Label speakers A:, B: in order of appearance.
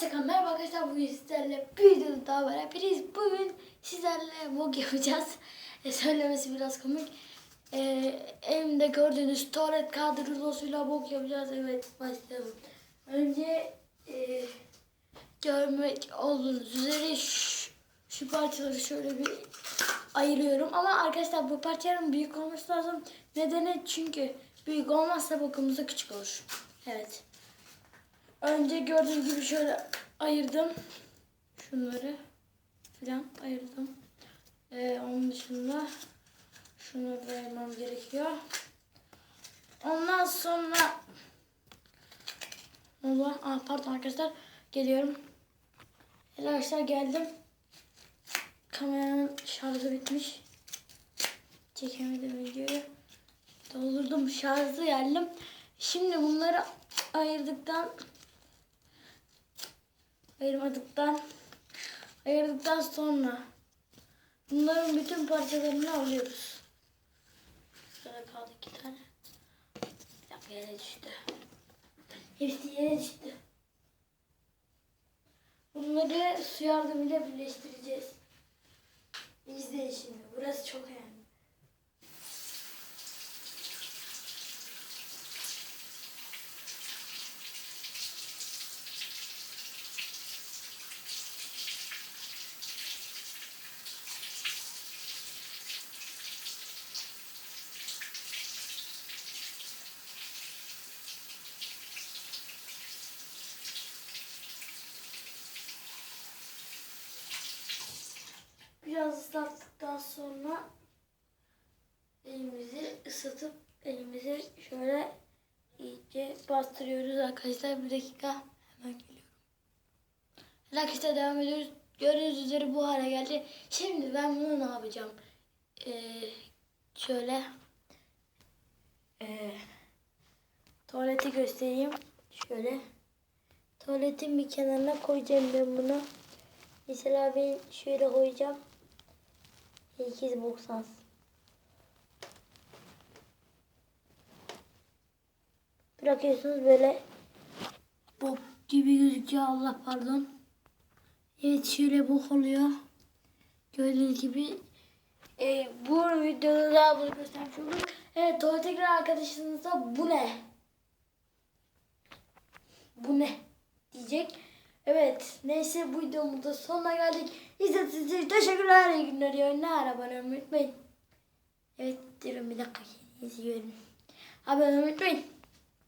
A: Hoşçakalın. Merhaba arkadaşlar. Bugün sizlerle bir video daha beraberiz. Bugün sizlerle vlog yapacağız. E, söylemesi biraz komik. E, elimde gördüğünüz tuvalet kağıdı rulosuyla vlog yapacağız. Evet başlayalım. Önce e, görmek olduğunuz üzere şu, şu parçaları şöyle bir ayırıyorum. Ama arkadaşlar bu parçaların büyük olması lazım. Nedeni çünkü büyük olmazsa bakımızda küçük olur. Evet. Önce gördüğünüz gibi şöyle ayırdım. Şunları falan ayırdım. Ee, onun dışında şunu da ayırmam gerekiyor. Ondan sonra Allah, ah, pardon arkadaşlar geliyorum. Arkadaşlar geldim. Kameranın şarjı bitmiş. Çekemedim videoyu. Doldurdum şarjı geldim. Şimdi bunları ayırdıktan ayırmadıktan ayırdıktan sonra bunların bütün parçalarını alıyoruz. Şöyle kaldı iki tane. Dakika yere düştü. Hepsi yere düştü. Bunları su yardımıyla birleştireceğiz. İzleyin şimdi. Burası çok önemli. elimizi ısıtıp elimizi şöyle iyice bastırıyoruz arkadaşlar. Bir dakika hemen geliyorum. Arkadaşlar devam ediyoruz. Gördüğünüz üzere bu hale geldi. Şimdi ben bunu ne yapacağım? Ee, şöyle ee, tuvaleti göstereyim. Şöyle tuvaletin bir kenarına koyacağım ben bunu. Mesela ben şöyle koyacağım. 890. Bırakıyorsunuz böyle bok gibi gözüküyor Allah pardon. Evet şöyle bok oluyor. Gördüğünüz gibi e, bu videoda da bunu göstermiş olduk. Evet tuvalete giren arkadaşınıza bu ne? Bu ne? Diyecek. Evet. Neyse bu videomuzun da sonuna geldik. İzlediğiniz için teşekkürler. İyi günler. İyi oyunlar. Abone unutmayın. Evet. Durun bir dakika. Görün. Abone olmayı unutmayın.